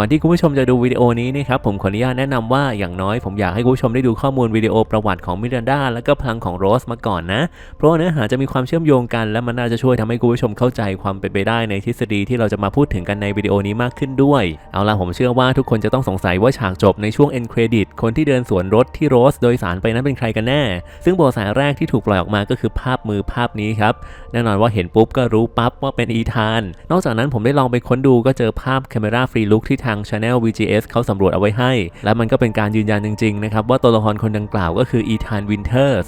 ก่อนที่คุณผู้ชมจะดูวิดีโอนี้นะครับผมขออนุญาตแนะนำว่าอย่างน้อยผมอยากให้คุณผู้ชมได้ดูข้อมูลวิดีโอประวัติของมิรันดาและก็พลังของโรสมาก่อนนะ เพราะเนื้อหาจะมีความเชื่อมโยงกัน และมันน่าจะช่วยทำให้คุณผู้ชมเข้าใจความเป็นไปได้ในทฤษฎีที่เราจะมาพูดถึงกันในวิดีโอนี้มากขึ้นด้วย เอาล่ะผมเชื่อว่าทุกคนจะต้องสงสัยว่าฉากจบในช่วง end credit คนที่เดินสวนรถที่โรสโดยสารไปนั้นเป็นใครกันแน่ ซึ่งเบทสายแรกที่ถูกปล่อยออกมาก็คือภาพมือภาพนี้ครับแน่นอนว่าเห็นปุ๊บก็รู้ปั๊บว่าเป็นอีธาน นอกจากนั้นผมได้ลองไปค้นดูก็เจอภาพ Camera Free Look ที่ทาง Channel VGS เขาสำรวจเอาไว้ให้ และมันก็เป็นการยืนยันจริงๆนะครับว่าตัวละครคนดังกล่าวก็คืออีธานวินเทอร์ส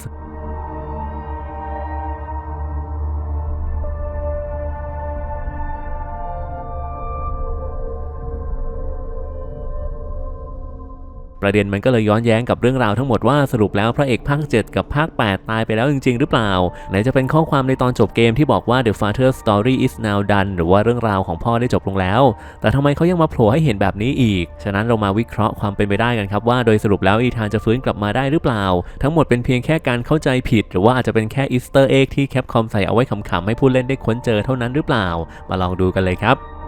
ประเด็นมันก็เลยย้อนแย้งกับเรื่องราวทั้งหมดว่าสรุปแล้วพระเอกภาค 7 กับภาค 8 ตายไปแล้วจริง ๆ หรือเปล่า ไหนจะเป็นข้อความในตอนจบเกมที่บอกว่า The Father Story is now done หรือว่าเรื่องราวของพ่อได้จบลงแล้ว แต่ทำไมเขายังมาโผล่ให้เห็นแบบนี้อีก ฉะนั้นเรามาวิเคราะห์ความเป็นไปได้กันครับว่าโดยสรุปแล้วอีธานจะฟื้นกลับมาได้หรือเปล่า ทั้งหมดเป็นเพียงแค่การเข้าใจผิด หรือว่าอาจจะเป็นแค่อีสเตอร์เอ็กที่แคปคอมใส่เอาไว้ขำๆให้ผู้เล่นได้ค้นเจอเท่านั้นหรือเปล่า มาลองดูกันเลยครับ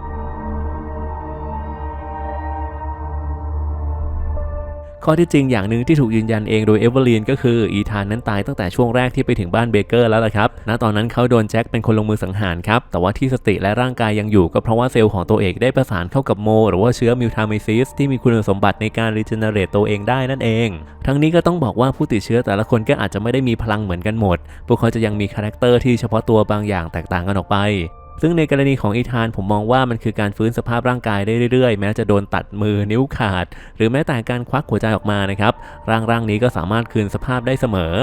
ข้อที่จริงอย่างหนึ่งที่ถูกยืนยันเองโดยเอเวอร์ลีนก็คืออีธานนั้นตายตั้งแต่ช่วงแรกที่ไปถึงบ้านเบเกอร์แล้วล่ะครับ ณ ตอนนั้นเขาโดนแจ็คเป็นคนลงมือสังหารครับ แต่ว่าที่สติและร่างกายยังอยู่ก็เพราะว่าเซลล์ของตัวเอกได้ประสานเข้ากับโม หรือว่าเชื้อมิวทามิซิสที่มีคุณสมบัติในการรีเจเนเรตตัวเองได้นั่นเอง ทั้งนี้ก็ต้องบอกว่าผู้ติดเชื้อแต่ละคนก็อาจจะไม่ได้มีพลังเหมือนกันหมด พวกเขาจะยังมีคาแรคเตอร์ที่เฉพาะตัวบางอย่างแตกต่างกันออกไป ซึ่งในกรณีของอีธานผมมองว่ามันคือการฟื้นสภาพร่างกายได้เรื่อยๆ แม้จะโดนตัดมือนิ้วขาด หรือแม้แต่การควักหัวใจออกมานะครับร่างร่างนี้ก็สามารถคืนสภาพได้เสมอ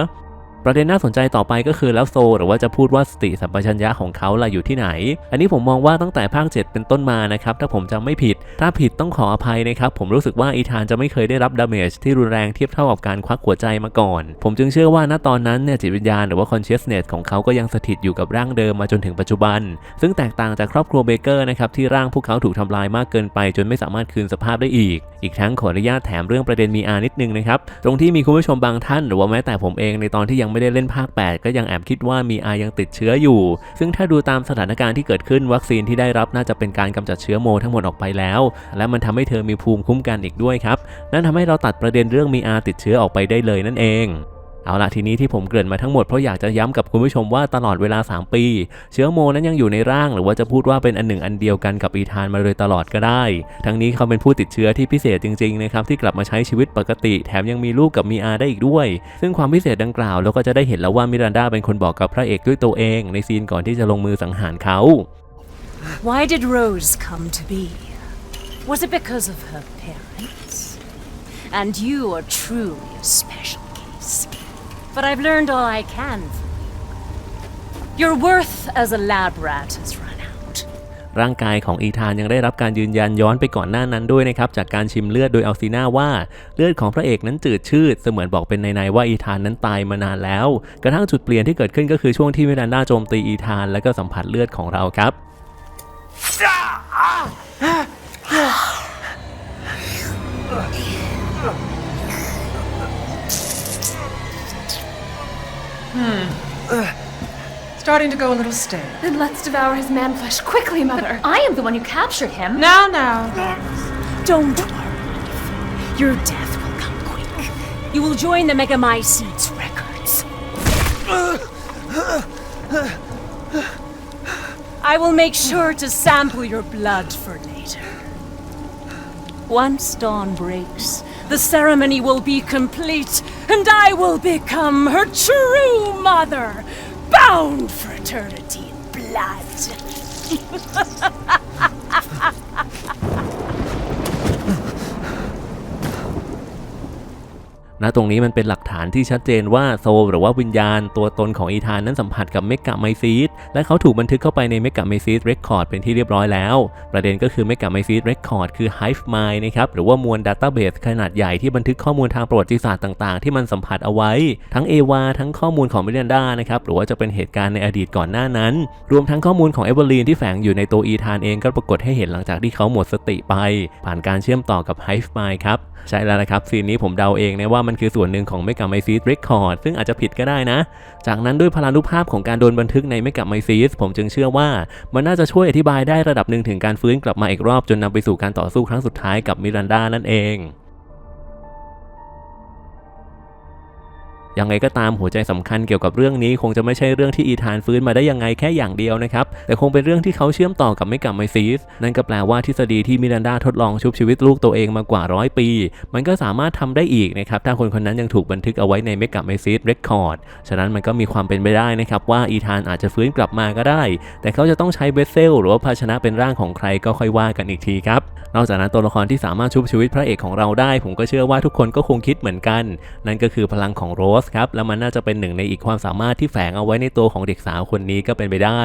ประเด็นน่าสนใจต่อไปก็คือแล้วโซ หรือว่าจะพูดว่าสติสัมปชัญญะของเขาล่ะอยู่ที่ไหน อันนี้ผมมองว่าตั้งแต่ภาค 7 เป็นต้นมานะครับ ถ้าผมจำไม่ผิด ถ้าผิดต้องขออภัยนะครับ ผมรู้สึกว่าอีธานจะไม่เคยได้รับดาเมจที่รุนแรงเทียบเท่ากับการควักหัวใจมาก่อน ผมจึงเชื่อว่าณตอนนั้นเนี่ยจิตวิญญาณหรือว่า consciousness ของเขาก็ยังสถิตอยู่กับร่างเดิมมาจนถึงปัจจุบัน ซึ่งแตกต่างจากครอบครัวเบเกอร์นะครับที่ร่างพวกเขาถูกทำลายมากเกินไป จนไม่สามารถคืนสภาพได้อีก อีกทั้งขออนุญาตแถมเรื่องประเด็นมีอานิดนึงนะครับตรงที่มีคุณผู้ชมบางท่าน หรือว่าแม้แต่ผมเองในตอนที่ยังไม่ได้เล่นภาค 8 ก็ยังแอบคิดว่ามีอายังติดเชื้ออยู่ ซึ่งถ้าดูตามสถานการณ์ที่เกิดขึ้นวัคซีนที่ได้รับน่าจะเป็นการกำจัดเชื้อโมทั้งหมดออกไปแล้ว และมันทำให้เธอมีภูมิคุ้มกันอีกด้วยครับ นั่นทำให้เราตัดประเด็นเรื่องมีอาติดเชื้อออกไปได้เลยนั่นเอง เอาละทีนี้ที่ผมเกริ่นมาทั้งหมดเพราะอยากจะย้ำกับคุณผู้ชมว่าตลอดเวลา 3 ปี เชื้อโมนั้นยังอยู่ในร่าง หรือว่าจะพูดว่าเป็นอันหนึ่งอันเดียวกันกับอีธานมาโดยตลอดก็ได้ ทั้งนี้เขาเป็นผู้ติดเชื้อที่พิเศษจริงๆนะครับที่กลับมาใช้ชีวิตปกติ แถมยังมีลูกกับมีอาได้อีกด้วย ซึ่งความพิเศษดังกล่าวเราก็จะได้เห็นแล้วว่ามิรันดาเป็นคนบอกกับพระเอกด้วยตัวเอง ในซีนก่อนที่จะลงมือสังหารเขา Why did Rose come to be? Was it because of her parents? And you are truly a special. But I've learned all I can Your worth as a lab rat has run out. ร่างกายของอีธานยังได้รับการยืนยันย้อนไปก่อนหน้านั้นด้วยนะครับ จากการชิมเลือดโดยอัลซีนาว่า เลือดของพระเอกนั้นจืดชืดเสมือนบอกเป็นในๆว่าอีธานนั้นตายมานานแล้ว กระทั่งจุดเปลี่ยนที่เกิดขึ้นก็คือช่วงที่มิรันดาโจมตีอีธานและก็สัมผัสเลือดของเราครับ Starting to go a little stale. Then let's devour his man flesh quickly, Mother. I am the one who captured him. Now, now. Don't worry. Your death will come quick. You will join the Megamycetes records. I will make sure to sample your blood for later. Once dawn breaks, the ceremony will be complete, and I will become her true mother, down, fraternity blood! blood. ณตรงนี้มันเป็นหลักฐานที่ชัดเจนว่าโซหรือว่าวิญญาณตัวตนของอีธานนั้นสัมผัสกับเมกะไมซีดและเขาถูกบันทึกเข้าไปในเมกะไมซีดเรคคอร์ดเป็นที่เรียบร้อยแล้ว ประเด็นก็คือเมกะไมซีดเรคคอร์ดคือ Hive Mind นะครับหรือว่ามวลดัตต้าเบสขนาดใหญ่ที่บันทึกข้อมูลทางประวัติศาสตร์ต่างๆ ที่มันสัมผัสเอาไว้ ทั้งเอวาทั้งข้อมูลของมิเรนดานะครับหรือว่าจะเป็นเหตุการณ์ในอดีตก่อนหน้านั้น รวมทั้งข้อมูลของเอเวอร์ลีนที่แฝงอยู่ในตัวอีธานเองก็ปรากฏให้เห็นหลังจากที่เขาหมดสติไป ผ่านการเชื่อมต่อกับ Hive Mind ครับใช่แล้วนะครับซีนนี้ผมเดาเองนะว่ามันมันคือส่วนหนึ่งของเมกะไมซีสเรคคอร์ดซึ่งอาจจะผิดก็ได้นะ จากนั้นด้วยพลานุภาพของการโดนบันทึกในเมกะไมซีสผมจึงเชื่อว่า มันน่าจะช่วยอธิบายได้ระดับหนึ่งถึงการฟื้นกลับมาอีกรอบจนนำไปสู่การต่อสู้ครั้งสุดท้ายกับมิรันดานั่นเอง ยังไงก็ตามหัวใจสำคัญเกี่ยวกับเรื่องนี้คงจะไม่ใช่เรื่องที่อีธานฟื้นมาได้ยังไงแค่อย่างเดียวนะครับ แต่คงเป็นเรื่องที่เขาเชื่อมต่อกับเมกาไมซีสนั่นก็แปลว่าทฤษฎีที่มิรันดาทดลองชุบชีวิตลูกตัวเองมากว่าร้อยปี มันก็สามารถทำได้อีกนะครับถ้าคนคนนั้นยังถูกบันทึกเอาไว้ในเมกาไมซีสเรคคอร์ดฉะนั้นมันก็มีความเป็นไปได้นะครับว่าอีธานอาจจะฟื้นกลับมาก็ได้ แต่เขาจะต้องใช้เวสเซลหรือว่าภาชนะเป็นร่างของใครก็ค่อยว่ากันอีกทีครับนอกจากนั้นตัวละครที่สามารถชุบชีวิตพระเอกของเราได้ ผมก็เชื่อว่าทุกคนก็คงคิดเหมือนกัน นั่นก็คือพลังของโรสครับ แล้วมันน่าจะเป็นหนึ่งในอีกความสามารถที่แฝงเอาไว้ในตัวของเด็กสาวคนนี้ก็เป็นไปได้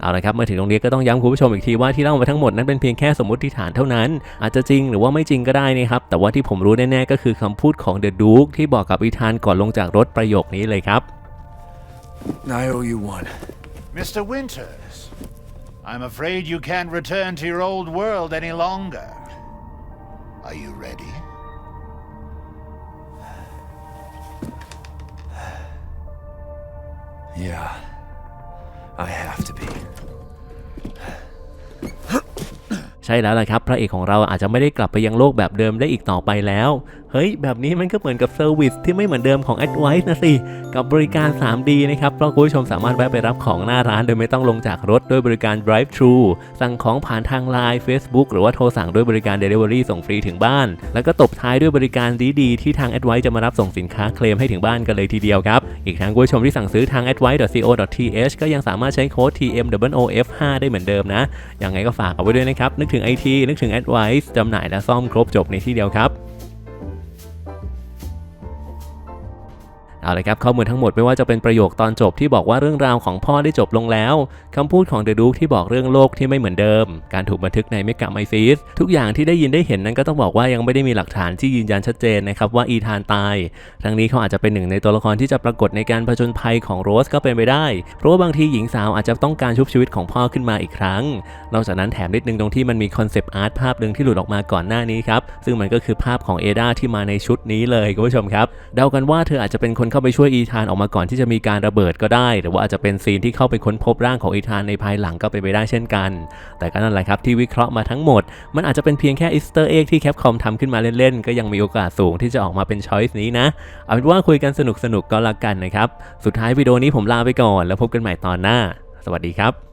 เอาละครับมาถึงตรงนี้ก็ต้องย้ำคุณผู้ชมอีกทีว่าที่เล่ามาทั้งหมดนั้นเป็นเพียงแค่สมมติฐานเท่านั้น อาจจะจริงหรือว่าไม่จริงก็ได้นะครับ แต่ว่าที่ผมรู้แน่ๆก็คือคำพูดของเดอะดูคที่บอกกับอีธานก่อนลงจากรถประโยคนี้เลยครับ I owe you one. Mr. Winters, I'm afraid you can't return to your old world any longer. Are you ready? Yeah. I have to be. ใช่แล้วล่ะครับ พระเอกของเราอาจจะไม่ได้กลับไปยังโลกแบบเดิมได้อีกต่อไปแล้ว เฮ้ย แบบนี้มันก็เหมือนกับเซอร์วิสที่ไม่เหมือนเดิมของ Advice นะสิ กับบริการ 3D นะครับ เพราะคุณผู้ชมสามารถแวะไปรับของหน้าร้านโดยไม่ต้องลงจากรถด้วยบริการ Drive Thru สั่งของผ่านทาง Line Facebook หรือว่าโทรสั่งด้วยบริการ Delivery ส่งฟรีถึงบ้าน แล้วก็ตบท้ายด้วยบริการดีๆที่ทาง Advice จะมารับส่งสินค้าเคลมให้ถึงบ้านกันเลยทีเดียวครับ อีกทั้งคุณผู้ชมที่สั่งซื้อทาง advice.co.th ก็ยังสามารถใช้โค้ด TMWOF5 ได้เหมือนเดิมนะยังไงก็ฝากเอาไว้ด้วยนะครับนึกถึงึงไอทีนึกถึงแอดไวส์จำหน่ายและซ่อมครบจบในที่เดียวครับ เอาละครับข้อมูลทั้งหมดไม่ว่าจะเป็นประโยคตอนจบที่บอกว่าเรื่องราวของพ่อได้จบลงแล้วคำพูดของเดอะดูคที่บอกเรื่องโลกที่ไม่เหมือนเดิม การถูกบันทึกในเมกะไมซีสทุกอย่างที่ได้ยินได้เห็นนั้นก็ต้องบอกว่ายังไม่ได้มีหลักฐานที่ยืนยันชัดเจนนะครับว่าอีธานตาย ทั้งนี้เขาอาจจะเป็นหนึ่งในตัวละครที่จะปรากฏในการผจญภัยของโรสก็เป็นไปได้ เพราะว่าบางทีหญิงสาวอาจจะต้องการชุบชีวิตของพ่อขึ้นมาอีกครั้ง นอกจากนั้นแถมนิดนึงตรงที่มันมีคอนเซปต์อาร์ตภาพหนึ่งที่หลุดออกมาก่อนหน้านี้ครับซึ่งมันก็คือภาพของเอดาที่มาในชุดนี้เลยคุณผู้ชมครับเดากันว่าเธออาจจะเป็นคนเข้าไปช่วยอีธานออกมาก่อนที่จะมีการระเบิดก็ได้ หรือว่าอาจจะเป็นซีนที่เข้าไปค้นพบร่างของอีธานในภายหลังก็เป็นไปได้เช่นกัน แต่ก็นั่นแหละครับที่วิเคราะห์มาทั้งหมด มันอาจจะเป็นเพียงแค่อิสเตอร์เอ็กที่แคปคอมทำขึ้นมาเล่นๆ ก็ยังมีโอกาสสูงที่จะออกมาเป็นช้อยส์นี้นะ เอาเป็นว่าคุยกันสนุกๆก็แล้วกันนะครับ สุดท้ายวิดีโอนี้ผมลาไปก่อน แล้วพบกันใหม่ตอนหน้า สวัสดีครับ